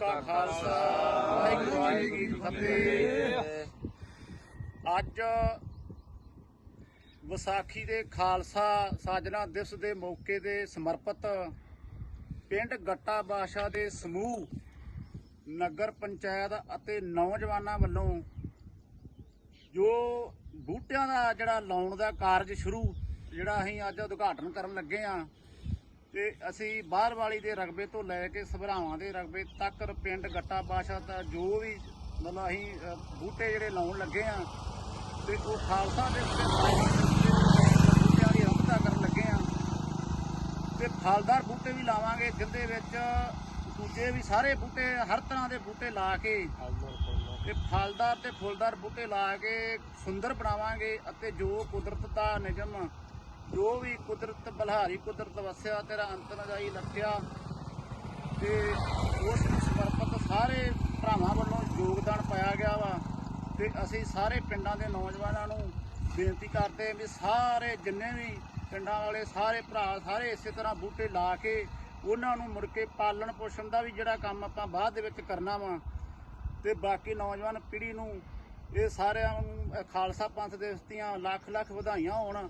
ਕਾ ਖਾਲਸਾ, ਵਾਹਿਗੁਰੂ ਜੀ ਕੀ ਫਤਿਹ। ਅੱਜ ਵਿਸਾਖੀ ਦੇ ਖਾਲਸਾ ਸਾਜਣਾ ਦਿਵਸ ਦੇ ਮੌਕੇ ਤੇ ਸਮਰਪਿਤ ਪਿੰਡ ਗੱਟਾ ਬਾਸ਼ਾ ਦੇ ਸਮੂਹ, ਨਗਰ ਪੰਚਾਇਤ ਅਤੇ ਨੌਜਵਾਨਾਂ ਵੱਲੋਂ ਜੋ ਬੂਟਿਆਂ ਦਾ ਜਿਹੜਾ ਲਾਉਣ ਦਾ ਕਾਰਜ ਸ਼ੁਰੂ, ਜਿਹੜਾ ਅਸੀਂ ਅੱਜ ਉਦਘਾਟਨ ਕਰਨ ਲੱਗੇ ਆ ਤੇ ਅਸੀਂ ਬਾਹਰ ਵਾਲੀ ਦੇ ਰਕਬੇ ਤੋਂ ਲੈ ਕੇ ਸਭਰਾਵਾਂ ਦੇ ਰਕਬੇ ਤੱਕ ਪਿੰਡ ਗੱਟਾ ਬਾਸ਼ਾ ਦਾ ਜੋ ਵੀ ਮਤਲਬ ਅਸੀਂ ਬੂਟੇ ਜਿਹੜੇ ਲਾਉਣ ਲੱਗੇ ਆ ਤੇ ਉਹ ਖਾਲਸਾ ਦੇ ਬੂਟਿਆਂ ਦੀ ਰੰਭਤਾ ਕਰਨ ਲੱਗੇ ਆ ਤੇ ਫਲਦਾਰ ਬੂਟੇ ਵੀ ਲਾਵਾਂਗੇ ਜਿੰਦੇ ਵਿੱਚ ਦੂਜੇ ਵੀ ਸਾਰੇ ਬੂਟੇ, ਹਰ ਤਰ੍ਹਾਂ ਦੇ ਬੂਟੇ ਲਾ ਕੇ ਤੇ ਫਲਦਾਰ ਤੇ ਫੁੱਲਦਾਰ ਬੂਟੇ ਲਾ ਕੇ ਸੁੰਦਰ ਬਣਾਵਾਂਗੇ ਅਤੇ ਜੋ ਕੁਦਰਤ ਦਾ ਨਿਯਮ ਜੋ ਵੀ ਕੁਦਰਤ, ਬਲਹਾਰੀ ਕੁਦਰਤ ਵਸਿਆ, ਤੇਰਾ ਅੰਤ ਨ ਜਾਈ ਲਖਿਆ ਤੇ ਉਸ ਨੂੰ ਸਮਰਪਿਤ ਸਾਰੇ ਭਰਾਵਾਂ ਵੱਲੋਂ ਯੋਗਦਾਨ ਪਾਇਆ ਗਿਆ ਵਾ। ਤੇ ਅਸੀਂ ਸਾਰੇ ਪਿੰਡਾਂ ਦੇ ਨੌਜਵਾਨਾਂ ਨੂੰ ਬੇਨਤੀ ਕਰਦੇ ਵੀ ਸਾਰੇ ਜਿੰਨੇ ਵੀ ਪਿੰਡਾਂ ਵਾਲੇ, ਸਾਰੇ ਭਰਾ, ਸਾਰੇ ਇਸੇ ਤਰ੍ਹਾਂ ਬੂਟੇ ਲਾ ਕੇ ਉਹਨਾਂ ਨੂੰ ਮੁੜ ਕੇ ਪਾਲਣ ਪੋਸ਼ਣ ਦਾ ਵੀ ਜਿਹੜਾ ਕੰਮ ਆਪਾਂ ਬਾਅਦ ਦੇ ਵਿੱਚ ਕਰਨਾ ਵਾ। ਤੇ ਬਾਕੀ ਨੌਜਵਾਨ ਪੀੜ੍ਹੀ ਨੂੰ ਇਹ ਸਾਰਿਆਂ ਨੂੰ ਖਾਲਸਾ ਪੰਥ ਦਿਵਸ ਦੀਆਂ ਲੱਖ ਲੱਖ ਵਧਾਈਆਂ ਹੋਣ।